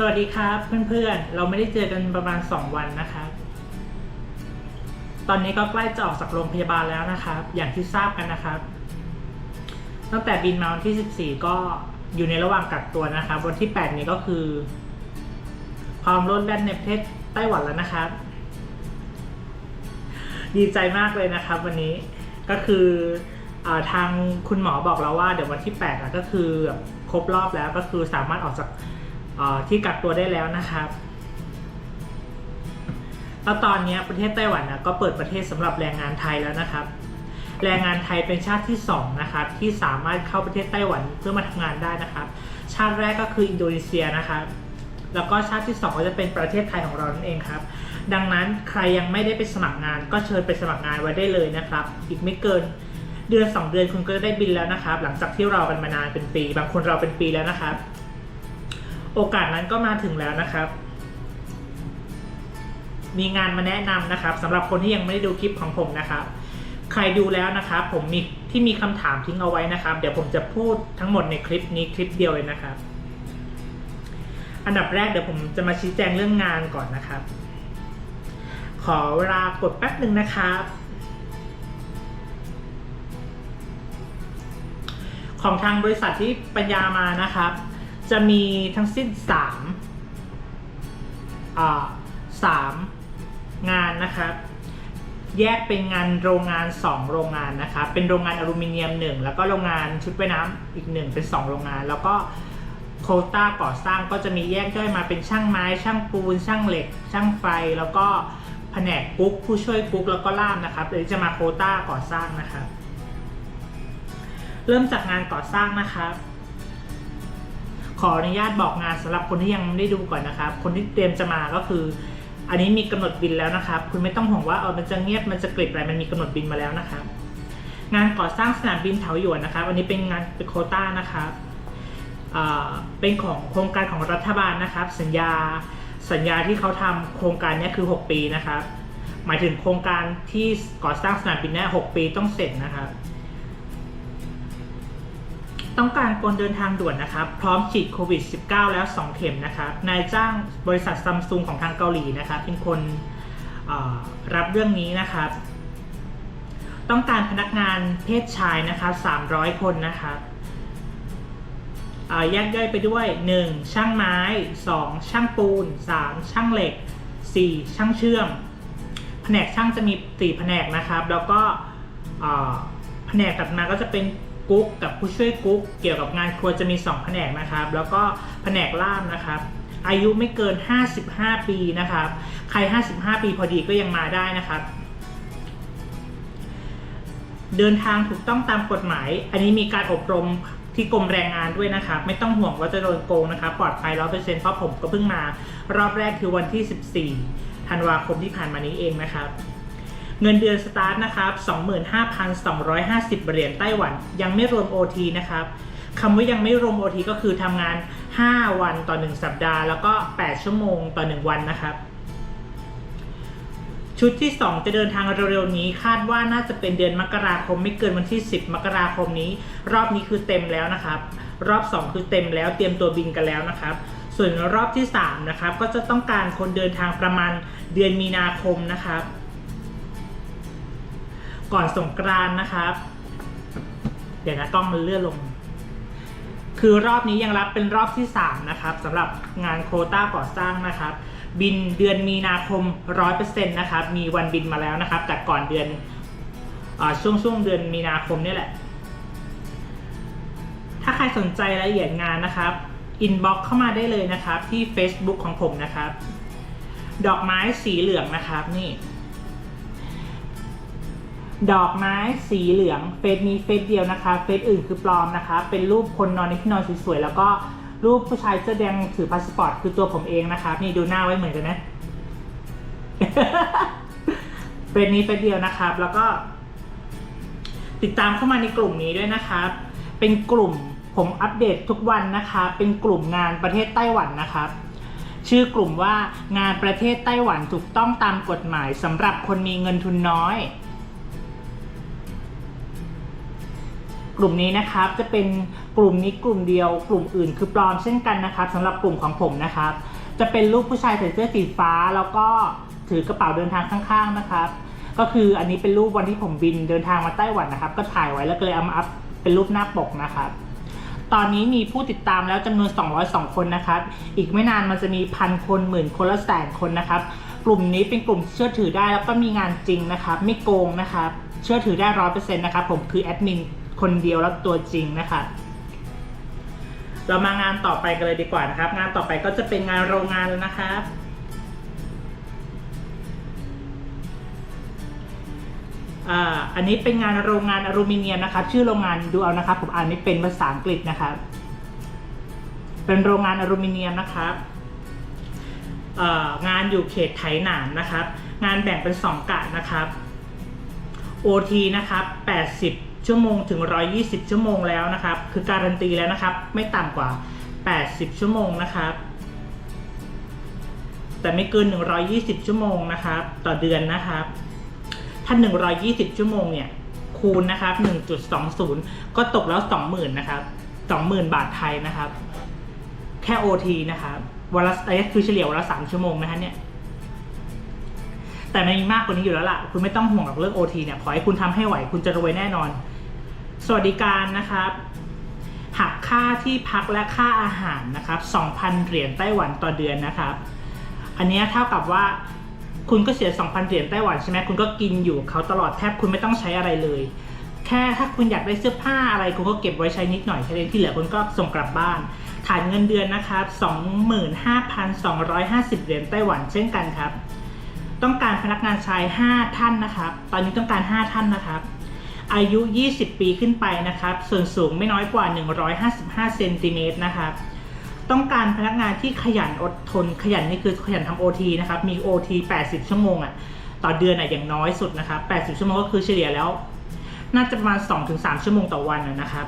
สวัสดีครับ เพื่อนๆ เราไม่ได้เจอกันประมาณ 2 วันนะครับ ตอนนี้ก็ใกล้จะออกจากโรงพยาบาลแล้วนะครับ อย่างที่ทราบกันนะครับ ตั้งแต่บินมาวันที่ 14 ก็อยู่ในระหว่างกักตัวนะครับ วันที่ 8 นี้ก็คือ พร้อมรถแล่นในประเทศไต้หวันแล้วนะครับ ดีใจมากเลยนะครับ วันนี้ก็คืออทางคุณหมอบอกแล้วว่าเดี๋ยววันที่8อะก็คือครบรอบแล้วก็คือสามารถออกจาก ที่กักตัวได้แล้วนะครับแล้วตอนนี้ประเทศไต้หวันนะก็เปิดประเทศสำหรับแรงงานไทยแล้วนะครับ แรงงานไทยเป็นชาติที่สองนะครับที่สามารถเข้าประเทศไต้หวันเพื่อมาทำงานได้นะครับ ชาติแรกก็คืออินโดนีเซียนะครับแล้วก็ชาติที่สองก็จะเป็นประเทศไทยของเรานั่นเองครับ ดังนั้นใครยังไม่ได้ไปสมัครงาน ก็เชิญไปสมัครงานไว้ได้เลยนะครับ อีกไม่เกินเดือน 2 เดือนคุณก็จะได้บินแล้วนะครับ หลังจากที่เรากันมานานเป็นปี บางคนเราเป็นปีแล้วนะครับ โอกาสนั้นก็มาถึงแล้วนะครับ มีงานมาแนะนำนะครับสำหรับคนที่ยังไม่ได้ดูคลิปของผมนะครับ ใครดูแล้วนะครับ ผมมีที่มีคำถามทิ้งเอาไว้นะครับ เดี๋ยวผมจะพูดทั้งหมดในคลิปนี้คลิปเดียวเลยนะครับ อันดับแรกเดี๋ยวผมจะมาชี้แจงเรื่องงานก่อนนะครับ ขอเวลากดแป๊บหนึ่งนะครับของทางบริษัทที่ปัญญามานะครับ จะมีทั้งสิ้น3อ่าสามงานนะครับ แยกเป็นงานโรงงาน 2 โรงงานนะครับเป็นโรงงานอลูมิเนียม 1 แล้วก็โรงงานชุดว่ายน้ำอีก 1 เป็น 2 โรงงาน แล้วก็โคต้าก่อสร้างก็จะมีแยกย่อยมาเป็นช่างไม้ ช่างปูน ช่างเหล็ก ช่างไฟ แล้วก็แผนกกุ๊กผู้ช่วยกุ๊กแล้วก็ล่ามนะครับเดี๋ยวจะมาโคต้าก่อสร้างนะครับ เริ่มจากงานก่อสร้างนะครับ ขออนุญาตบอกงานสำหรับคนที่ยังไม่ได้ดูก่อนนะครับ คนที่เตรียมจะมาก็คือ อันนี้มีกำหนดบินแล้วนะครับ คุณไม่ต้องห่วงว่าเออมันจะเงียบมันจะกริบอะไรมันมีกำหนดบินมาแล้วนะครับ งานก่อสร้างสนามบินเถาหยวนนะครับ อันนี้เป็นงานเป็นโควต้านะครับเป็นของโครงการของรัฐบาลนะครับ สัญญาสัญญาที่เขาทำโครงการนี้คือ 6 ปีนะครับ หมายถึงโครงการที่ก่อสร้างสนามบินนี้ย6ปีต้องเสร็จนะครับ ต้องการคนเดินทางด่วนนะครับ พร้อมฉีดโควิด -19 แล้ว 2 เข็มนะครับ นายจ้างบริษัทซัมซุงของทางเกาหลีนะครับเป็นคนรับเรื่องนี้นะครับ ต้องการพนักงานเพศชายนะครับ300 คนนะครับแยกย่อยไปด้วย 1. ช่างไม้ 2. ช่างปูน 3. ช่างเหล็ก 4. ช่างเชื่อม แผนกช่างจะมี4แผนกนะครับ แล้วก็แผนกถัดมาก็จะเป็น กุ๊กกับผู้ช่วยกุ๊กเกี่ยวกับงานครัวจะมี 2 แผนกนะครับ แล้วก็แผนกล่ามนะครับ อายุไม่เกิน 55 ปีนะครับ ใคร 55 ปีพอดีก็ยังมาได้นะครับ เดินทางถูกต้องตามกฎหมาย อันนี้มีการอบรมที่กรมแรงงานด้วยนะครับ ไม่ต้องห่วงว่าจะโดนโกงนะครับ ปลอดภัยร้อเปอร์เซ็นต์เพราะผมก็เพิ่งมา รอบแรกคือวันที่ 14ธันวาคมที่ผ่านมานี้เองนะครับ เงินเดือนสตาร์ทนะครับ25,250เหรียญไต้หวัน ยังไม่รวม OT นะครับคำว่ายังไม่รวม OT ก็คือทำงาน 5 วันต่อ 1 สัปดาห์ แล้วก็ 8 ชั่วโมงต่อ 1 วันนะครับ ชุดที่ 2 จะเดินทางเร็วๆนี้ คาดว่าน่าจะเป็นเดือนมกราคมไม่เกินวันที่ 10 มกราคมนี้ รอบนี้คือเต็มแล้วนะครับ รอบ 2 คือเต็มแล้วเตรียมตัวบินกันแล้วนะครับส่วนรอบที่3นะครับก็จะต้องการคนเดินทางประมาณเดือนมีนาคมนะครับ ก่อนสงกรานนะครับ เดี๋ยวนะกล้องมันเลื่อนลง คือรอบนี้ยังรับเป็นรอบที่ 3 นะครับสำหรับงานโคต้าก่อสร้างนะครับ บินเดือนมีนาคม 100%นะครับ มีวันบินมาแล้วนะครับ แต่ก่อนเดือนอช่วงช่วงเดือนมีนาคมนี่แหละ ถ้าใครสนใจรายละเอียดงานนะครับอินบ็อกเข้ามาได้เลยนะครับที่ Facebook ของผมนะครับ ดอกไม้สีเหลืองนะครับนี่ ดอกไม้สีเหลืองเฟซนี้เฟซเดียวนะคะเฟซอื่นคือปลอมนะคะ เป็นรูปคนนอนในที่นอนสวยๆแล้วก็รูปผู้ชายเสื้อแดงถือพาสปอร์ตคือตัวผมเองนะคะนี่ดูหน้าไว้เหมือนกันนะเฟซนี้เฟซเดียวนะครับ แล้วก็ ติดตามเข้ามาในกลุ่มนี้ด้วยนะครับ เป็นกลุ่มผมอัปเดตทุกวันนะคะ เป็นกลุ่มงานประเทศไต้หวันนะครับชื่อกลุ่มว่างานประเทศไต้หวันถูกต้องตามกฎหมายสำหรับคนมีเงินทุนน้อย กลุ่มนี้นะครับจะเป็นกลุ่มนี้กลุ่มเดียว กลุ่มอื่นคือปลอมเช่นกันนะครับสำหรับกลุ่มของผมนะครับ จะเป็นรูปผู้ชายใส่เสื้อสีฟ้า แล้วก็ถือกระเป๋าเดินทางข้างๆนะครับ ก็คืออันนี้เป็นรูปวันที่ผมบินเดินทางมาไต้หวันนะครับ ก็ถ่ายไว้แล้วก็เลยเอามาอัพเป็นรูปหน้าปกนะครับตอนนี้มีผู้ติดตามแล้วจำนวน 202 คนนะครับ อีกไม่นานมันจะมีพันคนหมื่นคนและแสนคนนะครับ กลุ่มนี้เป็นกลุ่มเชื่อถือได้แล้วก็มีงานจริงนะครับ ไม่โกงนะครับ เชื่อถือได้ร้อยเปอร์เซ็นต์นะครับ ผมคือแอดมิน คนเดียวแล้วตัวจริงนะครับเรามางานต่อไปกันเลยดีกว่านะครับ งานต่อไปก็จะเป็นงานโรงงานแล้วนะครับ อันนี้เป็นงานโรงงานอลูมิเนียมนะครับ ชื่อโรงงานดูเอานะครับ ผมอ่านไม่เป็นภาษาอังกฤษนะครับ เป็นโรงงานอลูมิเนียมนะครับงานอยู่เขตไถหนานนะครับ งานแบ่งเป็นสองกะนะครับ OT นะครับ80 ชั่วโมงถึง 120 ชั่วโมงแล้วนะครับ คือการันตีแล้วนะครับ ไม่ต่ำกว่า 80 ชั่วโมงนะครับ แต่ไม่เกิน 120 ชั่วโมงนะครับ ต่อเดือนนะครับ ถ้า 120 ชั่วโมงเนี่ยคูณนะครับ 1.20 ก็ตกแล้ว 20,000 นะครับ 20,000 บาทไทยนะครับ แค่ OT นะครับวันละไอ้คือเฉลี่ยวันละ 3 ชั่วโมงนะคะเนี่ย แต่มันมีมากกว่านี้อยู่แล้วล่ะ คุณไม่ต้องห่วงหรอกเรื่อง OT เนี่ย ขอให้คุณทำให้ไหว คุณจะรวยแน่นอน สวัสดิการนะครับหักค่าที่พักและค่าอาหารนะครับ 2,000 เหรียญไต้หวันต่อเดือนนะครับ อันนี้เท่ากับว่าคุณก็เสีย 2,000 เหรียญไต้หวันใช่ไหมคุณก็กินอยู่เขาตลอดแทบคุณไม่ต้องใช้อะไรเลย แค่ถ้าคุณอยากได้เสื้อผ้าอะไรคุณก็เก็บไว้ใช้นิดหน่อยแค่นั้นที่เหลือคุณก็ส่งกลับบ้าน ฐานเงินเดือนนะครับ 25,250 เหรียญไต้หวันเช่นกันครับ ต้องการพนักงานชาย 5 ท่านนะครับ ตอนนี้ต้องการ 5 ท่านนะครับ อายุ 20 ปีขึ้นไปนะครับ ส่วนสูงไม่น้อยกว่า 155เซนติเมตรนะครับ ต้องการพนักงานที่ขยันอดทน ขยันนี่คือขยันทำ OT นะครับ มี OT 80 ชั่วโมงอะต่อเดือนอะอย่างน้อยสุดนะครับ 80 ชั่วโมงก็คือเฉลี่ยแล้ว น่าจะประมาณ 2-3 ชั่วโมงต่อวันนะครับ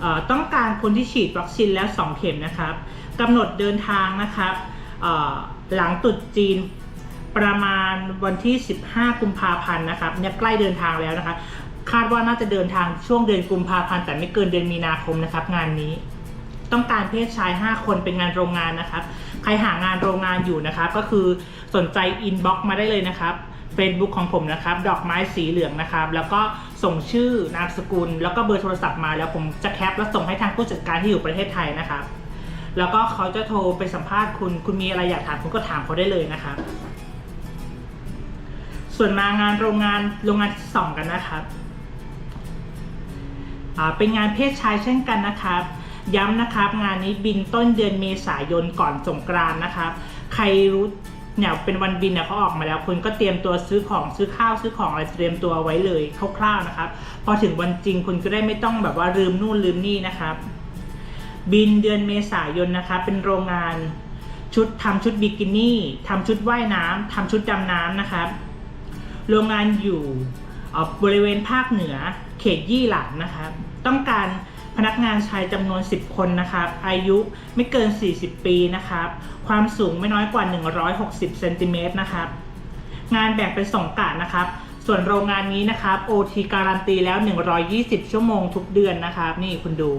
เอ่อต้องการคนที่ฉีดวัคซีนแล้ว 2 เข็มนะครับกำหนดเดินทางนะครับเอ่อ หลังตรุษจีนประมาณวันที่ 15 กุมภาพันธ์นะครับเนี่ยใกล้เดินทางแล้วนะคะ คาดว่าน่าจะเดินทางช่วงเดือนกุมภาพันธ์แต่ไม่เกินเดือนมีนาคมนะครับ งานนี้ ต้องการเพศชาย 5 คนเป็นงานโรงงานนะครับ ใครหางานโรงงานอยู่นะครับก็คือสนใจอินบ็อกมาได้เลยนะครับ Facebook ของผมนะครับ ดอกไม้สีเหลืองนะครับ แล้วก็ส่งชื่อนามสกุล แล้วก็เบอร์โทรศัพท์มาแล้วผมจะแคปแล้วส่งให้ทางผู้จัดการที่อยู่ประเทศไทยนะครับ แล้วก็เขาจะโทรไปสัมภาษณ์คุณ คุณมีอะไรอยากถามคุณก็ถามเขาได้เลยนะครับส่วนมางานโรงงานโรงงานที่สองกันนะครับเป็นงานเพศชายเช่นกันนะครับ ย้ำนะครับงานนี้บินต้นเดือนเมษายนก่อนสงกรานต์นะครับใครรู้เนี่ยเป็นวันบินเนี่ยเขาออกมาแล้วคุณก็เตรียมตัวซื้อของซื้อข้าวซื้อของอะไรเตรียมตัวไว้เลยคร่าวๆนะครับ พอถึงวันจริงคุณก็ได้ไม่ต้องแบบว่าลืมนู่นลืมนี่นะครับ บินเดือนเมษายนนะครับเป็นโรงงานชุดทำชุดบิกินี่ทำชุดว่ายน้ำทำชุดดำน้ำนะครับโรงงานอยู่บริเวณภาคเหนือเขตยี่หลันนะครับต้องการพนักงานชายจำนวน 10 คนนะครับ อายุไม่เกิน 40 ปีนะครับ ความสูงไม่น้อยกว่า 160เซนติเมตรนะครับ งานแบ่งเป็นสองกะนะครับ ส่วนโรงงานนี้นะครับ OT การันตีแล้ว 120 ชั่วโมงทุกเดือนนะครับ นี่คุณดู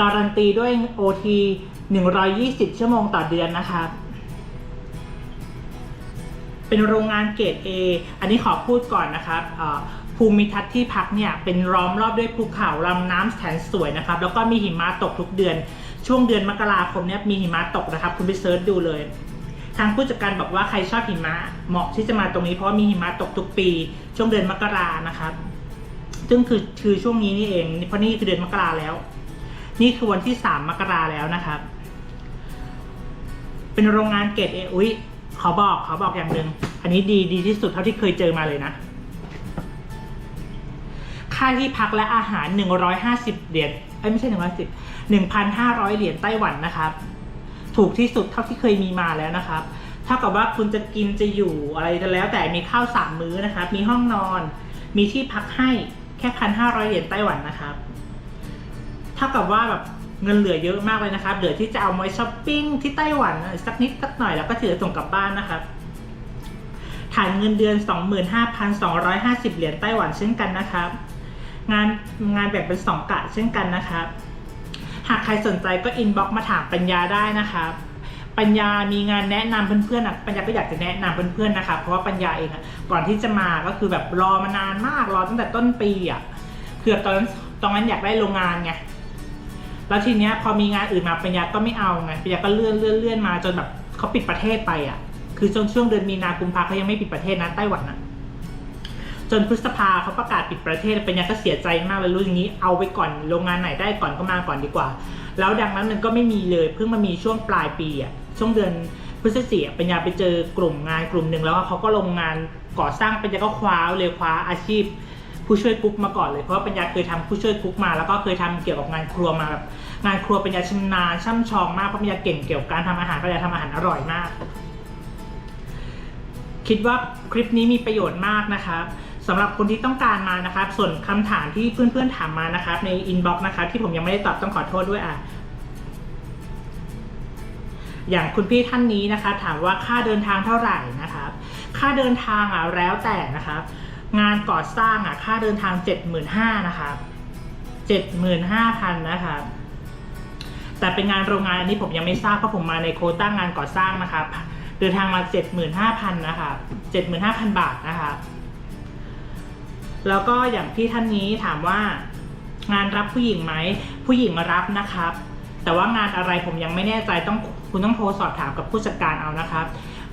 การันตีด้วย OT 120 ชั่วโมงต่อเดือนนะครับเป็นโรงงานเกรด A อันนี้ขอพูดก่อนนะครับภูมิทัศน์ที่พักเนี่ยเป็นล้อมรอบด้วยภูเขาลำน้ำแสนสวยนะครับ แล้วก็มีหิมะตกทุกเดือน ช่วงเดือนมกราคมเนี่ยมีหิมะตกนะครับ คุณไปเซิร์ชดูเลย ทางผู้จัดการบอกว่าใครชอบหิมะเหมาะที่จะมาตรงนี้เพราะมีหิมะตกทุกปี ช่วงเดือนมกรานะครับ ซึ่งคือคือช่วงนี้นี่เองเพราะนี่คือเดือนมกราแล้ว นี่คือวันที่สามมกราแล้วนะครับ เป็นโรงงานเกรดเออุ้ยขอบอกขอบอกอย่างหนึ่งอันนี้ดีดีที่สุดเท่าที่เคยเจอมาเลยนะ ค่าที่พักและอาหาร 150 เหรียญเอ้ยไม่ใช่ 110 1,500 เหรียญไต้หวันนะครับ ถูกที่สุดเท่าที่เคยมีมาแล้วนะครับเท่ากับว่าคุณจะกินจะอยู่อะไรก็แล้ว แต่มีข้าวสามมื้อนะครับ มีห้องนอน มีที่พักให้แค่1,500เหรียญไต้หวันนะครับ ท่ากับว่าแบบเงินเหลือเยอะมากเลยนะครับ เหลือที่จะเอามาไว้ช้อปปิ้งที่ไต้หวันสักนิดสักหน่อยแล้วก็ถือส่งกลับบ้านนะครับ ฐานเงินเดือน 25,250 เหรียญไต้หวันเช่นกันนะครับ งานงานแบ่งเป็น 2 กะเช่นกันนะครับ หากใครสนใจก็อินบ็อกมาถามปัญญาได้นะครับปัญญามีงานแนะนำเพื่อนๆอะปัญญาก็อยากจะแนะนำเพื่อนๆนะครับเพราะว่าปัญญาเองอะก่อนที่จะมาก็คือแบบรอมานานมาก รอตั้งแต่ต้นปีอะคือตอนนั้นตอนนั้นอยากได้โรงงานไง แล้วทีเนี้ยพอมีงานอื่นมาปัญญาก็ไม่เอาไงปัญญาก็เลื่อนเลื่อนเลื่อนมาจนแบบเขาปิดประเทศไปอะ คือจนช่วงเดือนมีนากุมภาเขายังไม่ปิดประเทศนะไต้หวันอะจนพฤษภาเขาประกาศปิดประเทศปัญญาก็เสียใจมากเลยรู้อย่างนี้เอาไปก่อนโรงงานไหนได้ก่อนก็มาก่อนดีกว่า แล้วดังนั้นมันก็ไม่มีเลยเพิ่งมามีช่วงปลายปีอะช่วงเดือนพฤศจิกาปัญญาไปเจอกลุ่มงานกลุ่มหนึ่งแล้วเขาก็ลงงานก่อสร้างปัญญาก็คว้าเลยคว้าอาชีพ ผู้ช่วยกุ๊กมาก่อนเลยเพราะว่าปัญญาเคยทำผู้ช่วยกุ๊กมา แล้วก็เคยทำเกี่ยวกับงานครัวมาแบบงานครัวปัญญาชำนาญช่ำชองมากเพราะปัญญาเก่งเกี่ยวกับการทำอาหารปัญญาทำอาหารอร่อยมาก คิดว่าคลิปนี้มีประโยชน์มากนะครับสำหรับคนที่ต้องการมานะครับ ส่วนคำถามที่เพื่อนๆถามมานะครับ ในอินบ็อกซ์นะครับที่ผมยังไม่ได้ตอบต้องขอโทษด้วยอะอย่างคุณพี่ท่านนี้นะคะ ถามว่าค่าเดินทางเท่าไหร่นะครับ ค่าเดินทางอะแล้วแต่นะครับ งานก่อสร้างอะ ค่าเดินทางเจ็ดหมื่นห้านะครับเจ็ดหมื่นห้าพันนะครับแต่เป็นงานโรงงานอันนี้ผมยังไม่ทราบเพราะผมมาในโคต้างานก่อสร้างนะครับเดินทางมาเจ็ดหมื่นห้าพันนะครับเจ็ดหมื่นห้าพันบาทนะครับแล้วก็อย่างที่ท่านนี้ถามว่างานรับผู้หญิงไหมผู้หญิงมารับนะครับ แต่ว่างานอะไรผมยังไม่แน่ใจต้องคุณต้องโทรสอบถามกับผู้จัดการเอานะครับ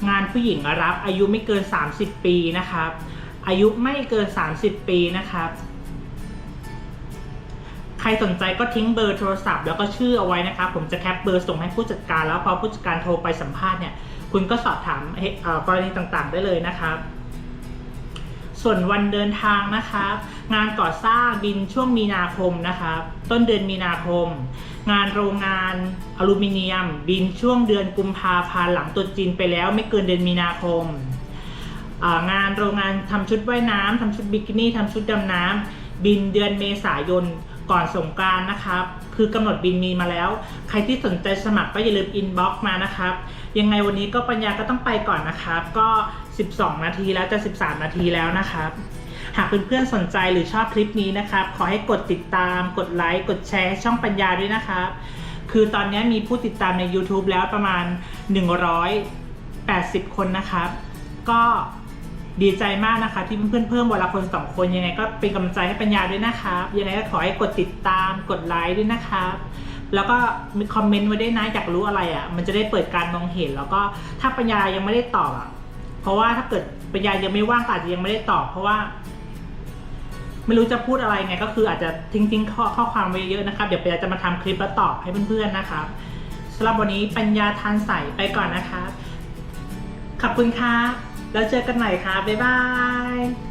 งานผู้หญิงรับอายุไม่เกิน 30 ปีนะครับ อายุไม่เกิน 30 ปีนะครับใครสนใจก็ทิ้งเบอร์โทรศัพท์แล้วก็ชื่อเอาไว้นะครับผมจะแคปเบอร์ส่งให้ผู้จัดการ แล้วพอผู้จัดการโทรไปสัมภาษณ์เนี่ย คุณก็สอบถามเอ่อกรณีต่างๆ ได้เลยนะครับ ส่วนวันเดินทางนะครับ งานก่อสร้างบินช่วงมีนาคมนะครับ ต้นเดือนมีนาคม งานโรงงานอลูมิเนียม บินช่วงเดือนกุมภาพันธ์หลังตรุษจีนไปแล้วไม่เกินเดือนมีนาคม งานโรงงานทำชุดว่ายน้ำทำชุดบิกินี่ทำชุดดำน้ำบินเดือนเมษายนก่อนสงกานต์นะครับคือกำหนดบินมีมาแล้ว ใครที่สนใจสมัครก็อย่าลืมอินบ็อกซ์มานะครับ ยังไงวันนี้ก็ปัญญาก็ต้องไปก่อนนะครับ ก็ 12 นาทีแล้วจะ 13 นาทีแล้วนะครับ หากเพื่อนๆสนใจหรือชอบคลิปนี้นะครับ ขอให้กดติดตาม กดไลค์ กดแชร์ช่องปัญญาด้วยนะครับ คือตอนนี้มีผู้ติดตามใน YouTube แล้วประมาณ 180 คนนะครับ ก็ ดีใจมากนะคะที่เพื่อนๆเพิ่มวันละคนสองคนยังไงก็เป็นกำลังใจให้ปัญญาด้วยนะครับยังไงก็ขอให้กดติดตามกดไลค์ด้วยนะครับแล้วก็มีคอมเมนต์ไว้ด้วยนะอยากรู้อะไรอะ่ะ มันจะได้เปิดการมองเห็น แล้วก็ถ้าปัญญายังไม่ได้ตอบอะเพราะว่าถ้าเกิดปัญญายังไม่ว่างอาจจะยังไม่ได้ตอบ เพราะว่า ไม่รู้จะพูดอะไรไง ก็คืออาจจะทิ้งทิ้งข้อข้อความไว้เยอะนะครับ เดี๋ยวปัญญาจะมาทำคลิปแล้วตอบให้เพื่อนๆนะครับสำหรับวันนี้ปัญญาทานใสไปก่อนนะคะขอบคุณครับ แล้วเจอกันใหม่ค่ะ บ๊ายบาย